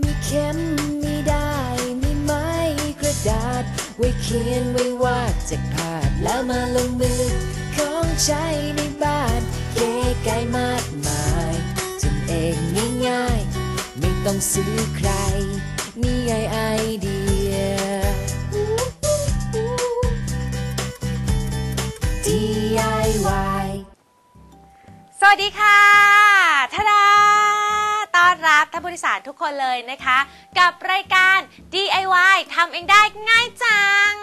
มีเข็มมีได้มีไม้กระดาษ ไว้เขียนไว้วาดจากภาพแล้วมาลงมือของใช้ในบ้านเก๋ไก่มากมายทำเองง่ายๆ ไม่ต้องซื้อใคร นี่ไงไอเดีย DIY สวัสดีค่ะานผู้โดยสารทุกคนเลยนะคะ กับรายการ DIY ทำเองได้ง่ายจัง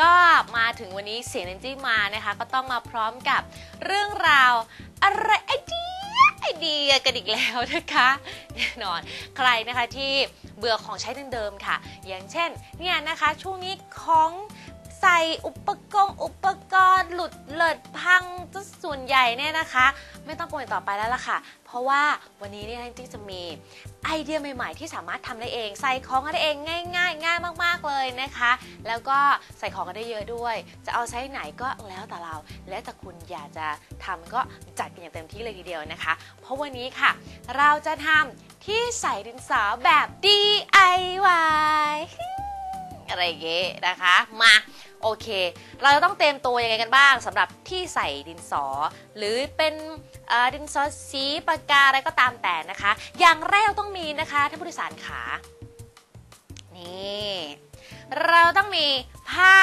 ก็มาถึงวันนี้เสียงเนนจี้มานะคะ ก็ต้องมาพร้อมกับเรื่องราวอะไรไอเดียไอเดียกันอีกแล้วนะคะแน่นอนใครนะคะที่เบื่อของใช้เดิมๆค่ะ อย่างเช่นเนี่ยนะคะช่วงนี้ของใส่อุปกรณ์อุปกรณ์หลุดเลิดพังซะส่วนใหญ่เนี่ยนะคะ ไม่ต้องกังวลต่อไปแล้วล่ะค่ะ เพราะว่าวันนี้เนี่ยที่จะมีไอเดียใหม่ ๆ ที่สามารถทำได้เอง ใส่ของกันได้เองง่ายๆ ง่ายมาก ๆ เลยนะคะ แล้วก็ใส่ของกันได้เยอะด้วย จะเอาไซส์ไหนก็แล้วแต่เรา แล้วแต่คุณอยากจะทำก็จัดกันอย่างเต็มที่เลยทีเดียวนะคะ เพราะวันนี้ค่ะ เราจะทำที่ใส่ดินสอแบบ DIY อะไรอย่างเงี้ยนะคะมาโอเค เราจะต้องเตรียมตัวยังไงกันบ้างสำหรับที่ใส่ดินสอ หรือเป็นดินสอสีปากกาอะไรก็ตามแต่นะคะ อย่างแรกต้องมีนะคะท่านผู้โดยสารขานี่เราต้องมีผ้า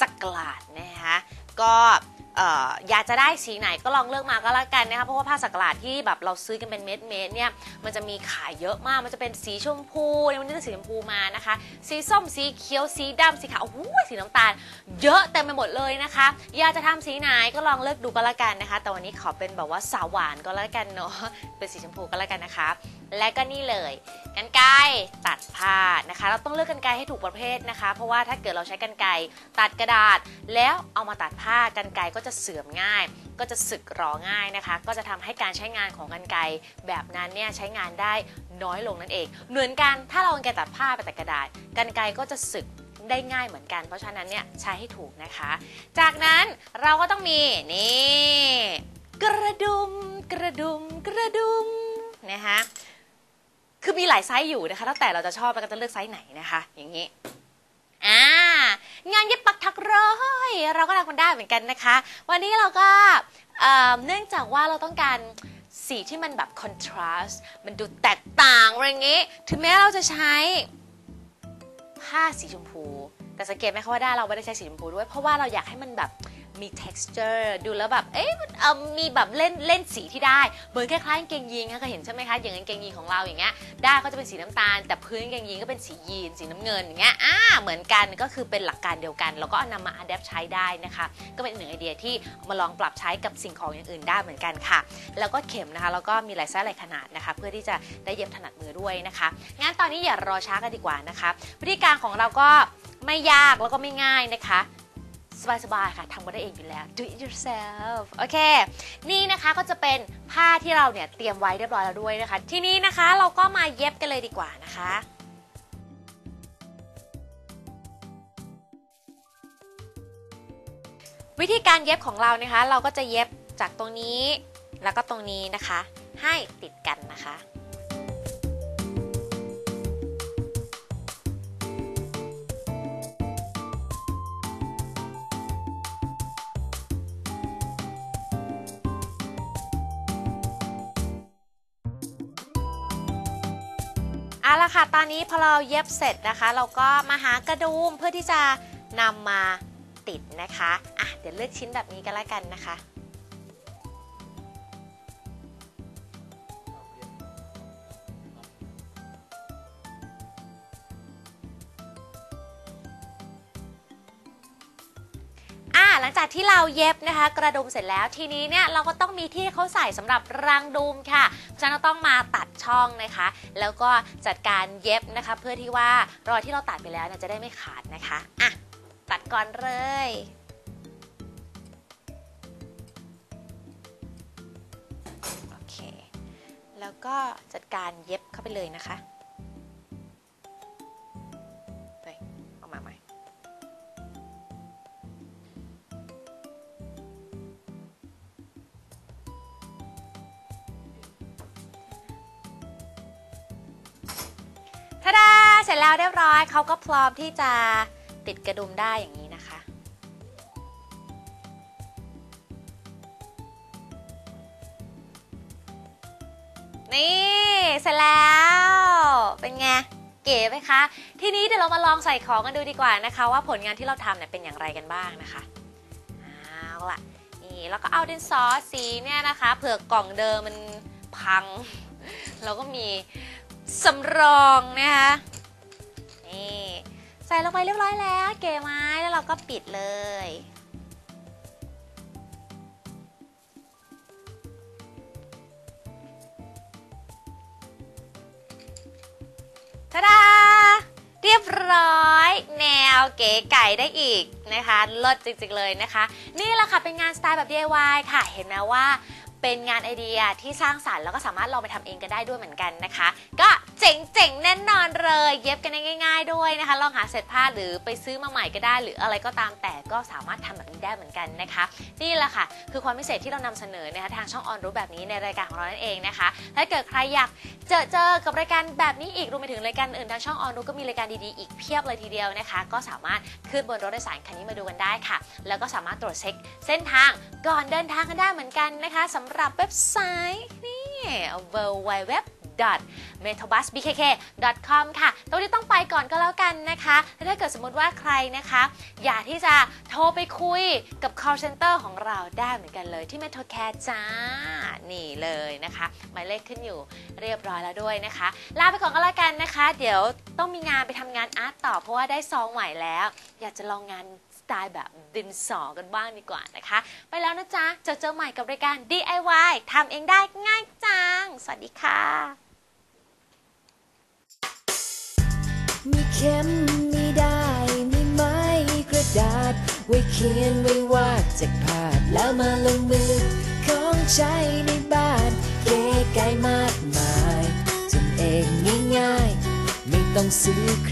สกลาดนะคะก็ เอ่ออยากจะได้สีไหนก็ลองเลือกมาก็แล้วกันนะคะเพราะว่าผ้าสักหลาดที่แบบเราซื้อกันเป็นเม็ดเม็ดๆเนี่ยมันจะมีขายเยอะมากมันจะเป็นสีชมพูในวันนี้จะสีชมพูมานะคะ สีส้มสีเขียวสีดำสีขาวโอ้โหสีน้ำตาล เยอะเต็มไปหมดเลยนะคะอยากจะทำสีไหนก็ลองเลือกดูก็แล้วกันนะคะ แต่วันนี้ขอเป็นแบบว่าสาวหวานก็แล้วกันเนาะเป็นสีชมพูก็แล้วกันนะคะ และก็นี่เลยกันไกตัดผ้านะคะ เราต้องเลือกกันไกให้ถูกประเภทนะคะ เพราะว่าถ้าเกิดเราใช้กันไกตัดกระดาษ แล้วเอามาตัดผ้ากันไกก็จะเสื่อมง่าย ก็จะสึกหรอง่ายนะคะ ก็จะทำให้การใช้งานของกันไกแบบนั้นเนี่ยใช้งานได้น้อยลงนั่นเอง เหมือนกันถ้าเรากันไกตัดผ้าไปแต่กระดาษ กันไกก็จะสึกได้ง่ายเหมือนกัน เพราะฉะนั้นเนี่ยใช้ให้ถูกนะคะ จากนั้นเราก็ต้องมีนี่กระดุมกระดุมกระดุมนะคะ คือมีหลายไซส์อยู่นะคะแล้วแต่เราจะชอบเราก็จะเลือกไซส์ไหนนะคะ อย่างนี้อ่างานเย็บปักถักร้อยเราก็ทำมันได้เหมือนกันนะคะ วันนี้เราก็เอ่อเนื่องจากว่าเราต้องการสีที่มันแบบคอนทราสต์มันดูแตกต่างอะไรอย่างงี้ ถึงแม้เราจะใช้ผ้าสีชมพู แต่สังเกตไหมคะว่าด้านเราไม่ได้ใช้สีชมพูด้วย เพราะว่าเราอยากให้มันแบบ มี texture ดูแล้วแบบ เอ๊ะมันเอ่อมีแบบเล่นเล่นสีที่ได้ เหมือนคล้ายๆกางเกงยีนค่ะเคยเห็นใช่ไหมคะ อย่างกางเกงยีนของเราอย่างเงี้ย ด้านเขาจะเป็นสีน้ำตาล แต่พื้นกางเกงยีนก็เป็นสียีน สีน้ำเงินอย่างเงี้ย อ่า เหมือนกัน ก็คือเป็นหลักการเดียวกัน แล้วก็เอานำมา adapt ใช้ได้นะคะ ก็เป็นอีกหนึ่งไอเดียที่เอามาลองปรับใช้กับสิ่งของอย่างอื่นได้เหมือนกันค่ะ แล้วก็เข็มนะคะ แล้วก็มีหลายไซส์หลายขนาดนะคะ เพื่อที่จะได้เย็บถนัดมือด้วยนะคะ งั้นตอนนี้อย่ารอช้ากันดีกว่านะคะ วิธีการของเราก็ไม่ยากแล้วก็ไม่ง่ายนะคะ สบายๆค่ะทำกันได้เองอยู่แล้ว do it yourself โอเค นี่นะคะก็จะเป็นผ้าที่เราเนี่ยเตรียมไว้เรียบร้อยแล้วด้วยนะคะ ทีนี้นะคะเราก็มาเย็บกันเลยดีกว่านะคะวิธีการเย็บของเรานะคะ เราก็จะเย็บจากตรงนี้แล้วก็ตรงนี้นะคะ ให้ติดกันนะคะ เอาละค่ะตอนนี้พอเราเย็บเสร็จนะคะ เราก็มาหากระดุมเพื่อที่จะนำมาติดนะคะอะเดี๋ยวเลือกชิ้นแบบนี้กันแล้วกันนะคะ หลังจากที่เราเย็บนะคะ กระดุมเสร็จแล้วทีนี้เนี่ยเราก็ต้องมีที่เขาใส่สำหรับรังดุมค่ะเพราะฉะนั้นเราต้องมาตัดช่องนะคะ แล้วก็จัดการเย็บนะคะ เพื่อที่ว่ารอยที่เราตัดไปแล้วเนี่ยจะได้ไม่ขาดนะคะอะตัดก่อนเลยโอเค แล้วก็จัดการเย็บเข้าไปเลยนะคะ แล้วเรียบร้อยเขาก็พร้อมที่จะติดกระดุมได้อย่างนี้นะคะ นี่เสร็จแล้วเป็นไงเก๋ไหมคะ ทีนี้เดี๋ยวเรามาลองใส่ของกันดูดีกว่านะคะ ว่าผลงานที่เราทำเนี่ยเป็นอย่างไรกันบ้างนะคะเอาล่ะนี่แล้วก็เอาดินสอสีเนี่ยนะคะ เผื่อกล่องเดิมมันพัง เราก็มีสำรองนะคะ ส่ลงไปเรียบร้อยแล้ว เก๋ไหมแล้วเราก็ปิดเลย ทาดา เรียบร้อย แนวเก๋ไก่ได้อีกนะคะเลิศจริงๆเลยนะคะ นี่แหละค่ะเป็นงานสไตล์แบบ DIY ค่ะ เห็นไหมว่า เป็นงานไอเดียที่สร้างสรรค์แล้วก็สามารถลองไปทำเองกันได้ด้วยเหมือนกันนะคะ ก็เจ๋งๆแน่นอนเลย เย็บกันได้ง่าย ๆ ด้วยนะคะ ลองหาเศษผ้าหรือไปซื้อมาใหม่ก็ได้ หรืออะไรก็ตามแต่ก็สามารถทำแบบนี้ได้เหมือนกันนะคะ นี่แหละค่ะ คือความพิเศษที่เรานำเสนอนะคะทางช่องออนรู้แบบนี้ในรายการของเรานั่นเองนะคะถ้าเกิดใครอยากเจอเจอกับรายการแบบนี้อีกรวมไปถึงรายการอื่นทางช่องออนรู้ก็มีรายการดีๆอีกเพียบเลยทีเดียวนะคะ ก็สามารถขึ้นบนรถโดยสารคันนี้มาดูกันได้ค่ะ แล้วก็สามารถตรวจเช็คเส้นทางก่อนเดินทางกันได้เหมือนกันนะคะสำหรับเว็บไซต์นี่ w w w m e t o b u s b k k c o m ค่ะ ตรงนี้ต้องไปก่อนก็แล้วกันนะคะถ้าเกิดสมมติว่าใครนะคะ อยากที่จะโทรไปคุยกับ call center ของเราได้เหมือนกันเลยที่ Metro Care จ้า นี่เลยนะคะหมายเลขขึ้นอยู่เรียบร้อยแล้วด้วยนะคะ ลาไปก่อนก็แล้วกันนะคะ เดี๋ยวต้องมีงานไปทำงานอาร์ตต่อเพราะว่าได้ซองใหม่แล้ว อยากจะลองงาน ไตล์แบบดินสอกันบ้างดีกว่านะคะ ไปแล้วนะจ๊ะ เจอเจอใหม่กับรายการ DIY ทำเองได้ง่ายจัง สวัสดีค่ะ มีเข็มมีได้มีไม้กระดาษ ไว้เขียนไว้วาดจากภาพแล้วมาลงมือ ของใช้ในบ้านเก๋ไก่มากมายทำเองง่ายๆ ไม่ต้องซื้อใคร